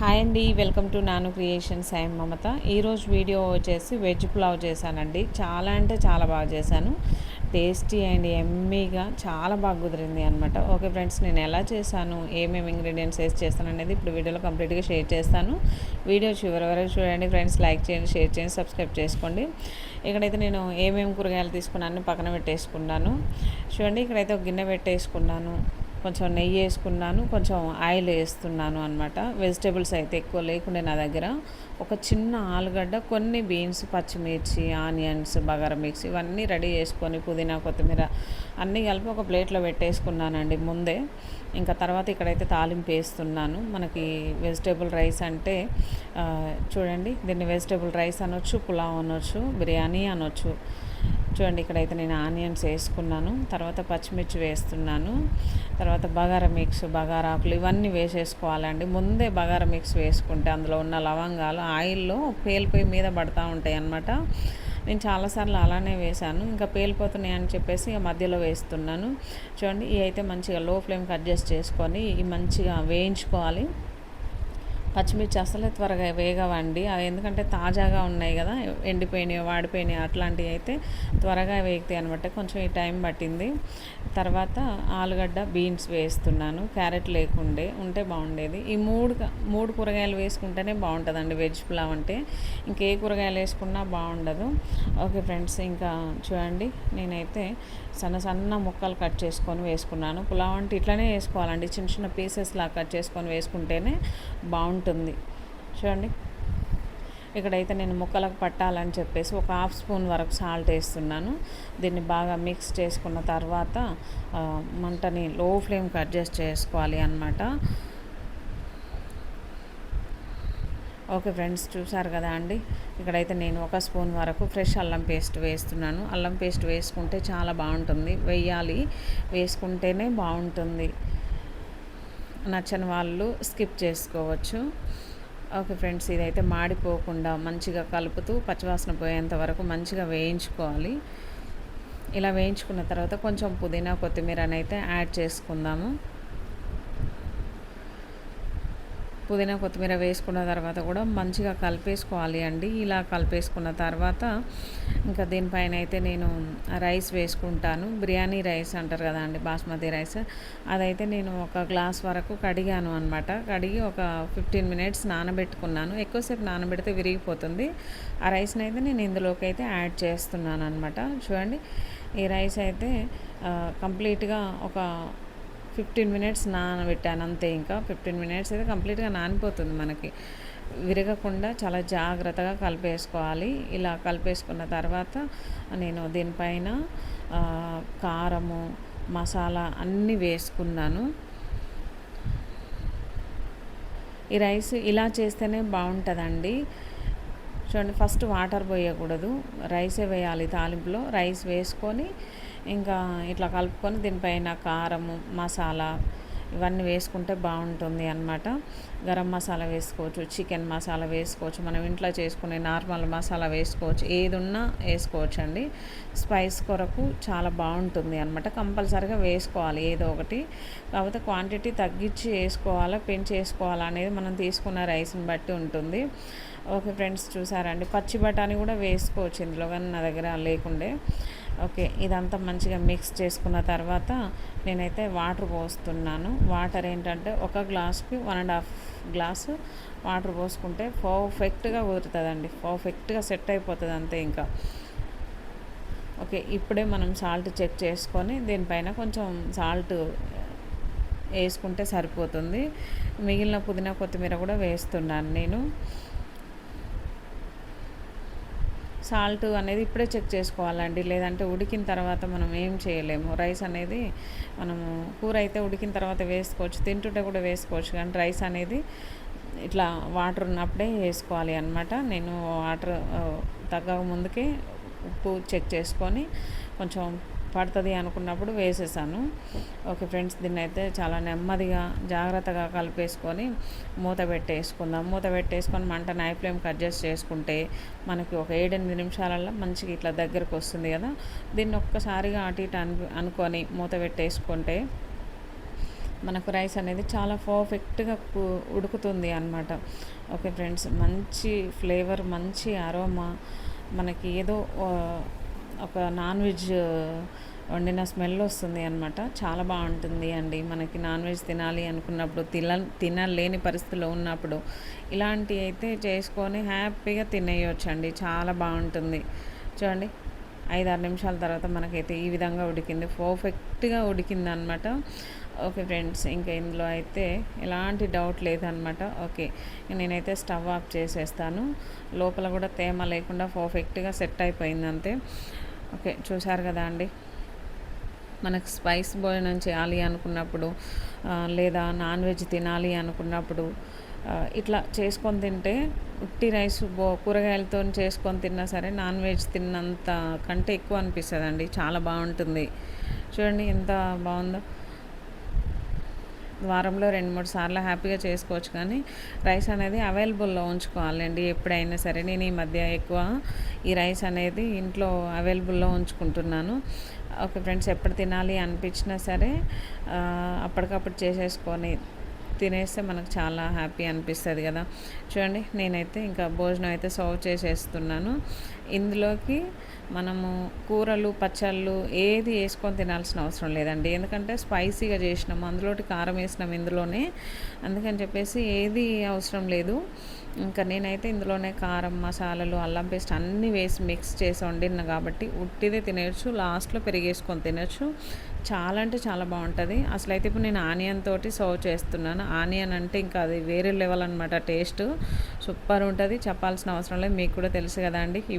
Hi అండి welcome to Nanu creations. సాయం మమత. ఈరోజు వీడియో వచ్చేసి వెజ్ పులావ్ చేశానండి. చాలా అంటే చాలా బాగా చేశాను. టేస్టీ అండ్ ఎమ్మీగా చాలా బాగా కుదిరింది అనమాట ఓకే ఫ్రెండ్స్ నేను ఎలా చేశాను ఏమేమి ఇంగ్రీడియంట్స్ వేసి చేస్తాను అనేది ఇప్పుడు వీడియోలో కంప్లీట్గా షేర్ చేస్తాను. వీడియో చివరి వరకు చూడండి ఫ్రెండ్స్ లైక్ చేయండి షేర్ చేయండి సబ్స్క్రైబ్ చేసుకోండి. ఇక్కడైతే నేను ఏమేమి కూరగాయలు తీసుకున్నాను పక్కన పెట్టేసుకున్నాను. చూడండి ఇక్కడైతే ఒక గిన్నె పెట్టేసుకున్నాను. కొంచెం నెయ్యి వేసుకున్నాను కొంచెం ఆయిల్ వేస్తున్నాను అనమాట వెజిటేబుల్స్ అయితే ఎక్కువ లేకుండే నా దగ్గర. ఒక చిన్న ఆలుగడ్డ కొన్ని బీన్స్ పచ్చిమిర్చి ఆనియన్స్ బగారా మిక్స్ ఇవన్నీ రెడీ చేసుకొని పుదీనా కొత్తిమీర అన్నీ కలిపి ఒక ప్లేట్లో పెట్టేసుకున్నానండి ముందే. ఇంకా తర్వాత ఇక్కడైతే తాలింపు వేస్తున్నాను. మనకి వెజిటేబుల్ రైస్ అంటే చూడండి దీన్ని వెజిటేబుల్ రైస్ అనొచ్చు పులావ్ అనొచ్చు బిర్యానీ అనొచ్చు. చూడండి ఇక్కడైతే నేను ఆనియన్స్ వేసుకున్నాను తర్వాత పచ్చిమిర్చి వేస్తున్నాను తర్వాత బగారా మిక్స్ బగారాకులు ఇవన్నీ వేసేసుకోవాలండి. ముందే బగారా మిక్స్ వేసుకుంటే అందులో ఉన్న లవంగాలు ఆయిల్లో పేలిపోయి మీద పడతా ఉంటాయి అన్నమాట. నేను చాలాసార్లు అలానే వేశాను ఇంకా పేలిపోతున్నాయి అని చెప్పేసి ఇక మధ్యలో వేస్తున్నాను. చూడండి ఇవి అయితే మంచిగా లో ఫ్లేమ్కి అడ్జస్ట్ చేసుకొని ఇవి మంచిగా వేయించుకోవాలి. పచ్చిమిర్చి అసలే త్వరగా వేగవండి. అవి ఎందుకంటే తాజాగా ఉన్నాయి కదా ఎండిపోయినాయి వాడిపోయినాయి అట్లాంటివి అయితే త్వరగా వేగుతాయి అనమాట కొంచెం ఈ టైం పట్టింది. తర్వాత ఆలుగడ్డ బీన్స్ వేస్తున్నాను. క్యారెట్ లేకుండే ఉంటే బాగుండేది. ఈ మూడు మూడు కూరగాయలు వేసుకుంటేనే బాగుంటుందండి. వెజ్ పులావ్ అంటే ఇంకే కూరగాయలు వేసుకున్నా బాగుండదు. ఓకే ఫ్రెండ్స్ ఇంకా చూడండి. నేనైతే సన్న సన్న ముక్కలు కట్ చేసుకొని వేసుకున్నాను. పులావ్ అంటే ఇట్లనే వేసుకోవాలండి. చిన్న చిన్న పీసెస్లా కట్ చేసుకొని వేసుకుంటేనే బాగుంటుంది. ఉంటుంది. చూడండి. ఇక్కడైతే నేను ముక్కలకు పట్టాలని చెప్పేసి ఒక హాఫ్ స్పూన్ వరకు సాల్ట్ వేస్తున్నాను. దీన్ని బాగా మిక్స్ చేసుకున్న తర్వాత మంటని లో ఫ్లేమ్కి అడ్జస్ట్ చేసుకోవాలి అనమాట ఓకే ఫ్రెండ్స్ చూసారు కదా అండి? ఇక్కడైతే నేను ఒక స్పూన్ వరకు ఫ్రెష్ అల్లం పేస్ట్ వేస్తున్నాను. అల్లం పేస్ట్ వేసుకుంటే చాలా బాగుంటుంది. వెయ్యాలి వేసుకుంటేనే బాగుంటుంది. నచ్చని వాళ్ళు స్కిప్ చేసుకోవచ్చు. ఓకే ఫ్రెండ్స్ ఇదైతే మాడిపోకుండా మంచిగా కలుపుతూ పచ్చివాసన పోయేంత వరకు మంచిగా వేయించుకోవాలి. ఇలా వేయించుకున్న తర్వాత కొంచెం పుదీనా కొత్తిమీర అయితే యాడ్ చేసుకుందాము. పుదీనా కొత్తిమీర వేసుకున్న తర్వాత కూడా మంచిగా కలిపేసుకోవాలి అండి. ఇలా కలిపేసుకున్న తర్వాత ఇంకా దీనిపైన అయితే నేను రైస్ వేసుకుంటాను. బిర్యానీ రైస్ అంటారు కదా అండి బాస్మతి రైస్. అదైతే నేను ఒక గ్లాస్ వరకు కడిగాను అనమాట కడిగి ఒక ఫిఫ్టీన్ మినిట్స్ నానబెట్టుకున్నాను. ఎక్కువసేపు నానబెడితే విరిగిపోతుంది. ఆ రైస్ని అయితే నేను ఇందులోకి అయితే యాడ్ చేస్తున్నాను అనమాట చూడండి ఈ రైస్ అయితే కంప్లీట్గా ఒక ఫిఫ్టీన్ మినిట్స్ నానబెట్టాను అంతే ఇంకా. ఫిఫ్టీన్ మినిట్స్ అయితే కంప్లీట్గా నానిపోతుంది మనకి. విరగకుండా చాలా జాగ్రత్తగా కలిపేసుకోవాలి. ఇలా కలిపేసుకున్న తర్వాత నేను దీనిపైన కారము మసాలా అన్నీ వేసుకున్నాను. ఈ రైస్ ఇలా చేస్తేనే బాగుంటుందండి. చూడండి ఫస్ట్ వాటర్ పోయకూడదు. రైసే వేయాలి తాలింపులో. రైస్ వేసుకొని ఇంకా ఇట్లా కలుపుకొని దీనిపైన కారము మసాలా ఇవన్నీ వేసుకుంటే బాగుంటుంది అనమాట గరం మసాలా వేసుకోవచ్చు చికెన్ మసాలా వేసుకోవచ్చు మనం ఇంట్లో చేసుకునే నార్మల్ మసాలా వేసుకోవచ్చు ఏది ఉన్నా వేసుకోవచ్చు అండి స్పైస్ కొరకు చాలా బాగుంటుంది అనమాట కంపల్సరీగా వేసుకోవాలి ఏదో ఒకటి. కాకపోతే క్వాంటిటీ తగ్గించి వేసుకోవాలా పెంచి వేసుకోవాలా అనేది మనం తీసుకున్న రైస్ని బట్టి ఉంటుంది. ఓకే ఫ్రెండ్స్ చూసారండి? పచ్చి బఠానీ కూడా వేసుకోవచ్చు ఇందులో కానీ నా దగ్గర లేకుండే. ఓకే ఇదంతా మంచిగా మిక్స్ చేసుకున్న తర్వాత నేనైతే వాటర్ పోస్తున్నాను. వాటర్ ఏంటంటే ఒక గ్లాస్కి one and half glass water పోసుకుంటే పర్ఫెక్ట్గా కుదురుతుందండి. పర్ఫెక్ట్గా సెట్ అయిపోతుంది అంతే ఇంకా. ఓకే ఇప్పుడే మనం సాల్ట్ చెక్ చేసుకొని దీనిపైన కొంచెం సాల్ట్ వేసుకుంటే సరిపోతుంది. మిగిలిన పుదీనా కొత్తిమీర కూడా వేస్తున్నాను నేను. సాల్ట్ అనేది ఇప్పుడే చెక్ చేసుకోవాలండి. లేదంటే ఉడికిన తర్వాత మనం ఏం చేయలేము. రైస్ అనేది మనము కూర అయితే ఉడికిన తర్వాత వేసుకోవచ్చు. తింటుంటే కూడా వేసుకోవచ్చు. కానీ రైస్ అనేది ఇట్లా వాటర్ ఉన్నప్పుడే వేసుకోవాలి అనమాట నేను వాటర్ తగ్గక ముందుకే ఉప్పు చెక్ చేసుకొని కొంచెం పడుతుంది అనుకున్నప్పుడు వేసేసాను. ఓకే ఫ్రెండ్స్ దీన్ని అయితే చాలా నెమ్మదిగా జాగ్రత్తగా కలిపేసుకొని మూత పెట్టేసుకుందాం. మూత పెట్టేసుకొని మంట నై ఫ్లేమ్కి అడ్జస్ట్ చేసుకుంటే మనకి ఒక ఏడెనిమిది నిమిషాలలో మంచిగా ఇట్లా దగ్గరకు వస్తుంది కదా. దీన్ని ఒక్కసారిగా అటు ఇటు అను అనుకొని మూత పెట్టేసుకుంటే మనకు రైస్ అనేది చాలా పర్ఫెక్ట్గా ఉడుకుతుంది అనమాట ఓకే ఫ్రెండ్స్ మంచి ఫ్లేవర్ మంచి అరోమా మనకి ఏదో ఒక నాన్ వెజ్ వండిన స్మెల్ వస్తుంది అనమాట చాలా బాగుంటుంది అండి. మనకి నాన్ వెజ్ తినాలి అనుకున్నప్పుడు తిన తినలేని పరిస్థితిలో ఉన్నప్పుడు ఇలాంటి అయితే చేసుకొని హ్యాపీగా తినేయచ్చు అండి చాలా బాగుంటుంది. చూడండి ఐదు ఆరు నిమిషాల తర్వాత మనకైతే ఈ విధంగా ఉడికింది. పర్ఫెక్ట్గా ఉడికింది అనమాట ఓకే ఫ్రెండ్స్ ఇంకా ఇందులో అయితే ఎలాంటి డౌట్ లేదనమాట ఓకే నేనైతే స్టవ్ ఆఫ్ చేసేస్తాను. లోపల కూడా తేమ లేకుండా పర్ఫెక్ట్గా సెట్ అయిపోయింది అంతే. ఓకే చూశారు కదా అండి. మనకు స్పైస్ భోజనం చేయాలి అనుకున్నప్పుడు లేదా నాన్ వెజ్ తినాలి అనుకున్నప్పుడు ఇట్లా చేసుకొని తింటే ఉట్టి రైస్ బో కూరగాయలతో చేసుకొని తిన్నా సరే నాన్ వెజ్ తిన్నంత కంటే ఎక్కువ అనిపిస్తుంది అండి చాలా బాగుంటుంది. చూడండి ఎంత బాగుందో. వారంలో రెండు మూడు సార్లు హ్యాపీగా చేసుకోవచ్చు కానీ రైస్ అనేది అవైలబుల్లో ఉంచుకోవాలండి ఎప్పుడైనా సరే. నేను ఈ మధ్య ఎక్కువ ఈ రైస్ అనేది ఇంట్లో అవైలబుల్లో ఉంచుకుంటున్నాను. ఓకే ఫ్రెండ్స్ ఎప్పుడు తినాలి అనిపించినా సరే అప్పటికప్పుడు చేసేసుకొని తినేస్తే మనకు చాలా హ్యాపీ అనిపిస్తుంది కదా. చూడండి నేనైతే ఇంకా భోజనం అయితే సర్వ్ చేసేస్తున్నాను. ఇందులోకి మనము కూరలు పచ్చళ్ళు ఏది వేసుకొని తినాల్సిన అవసరం లేదండి. ఎందుకంటే స్పైసీగా చేసినాము అందులోటి కారం వేసినాం ఇందులోనే. అందుకని చెప్పేసి ఏది అవసరం లేదు. ఇంకా నేనైతే ఇందులోనే కారం మసాలాలు అల్లం పేస్ట్ అన్నీ వేసి మిక్స్ చేసి వండిన కాబట్టి ఉట్టిదే తినచ్చు లాస్ట్లో పెరిగేసుకొని తినచ్చు. చాలా అంటే చాలా బాగుంటుంది. అసలు అయితే ఇప్పుడు నేను ఆనియన్ తోటి సర్వ్ చేస్తున్నాను. ఆనియన్ అంటే ఇంకా అది వేరే లెవెల్ అనమాట టేస్ట్. సూపర్ ఉంటుంది. చెప్పాల్సిన అవసరం లేదు. మీకు కూడా తెలుసు కదా అండి. ఈ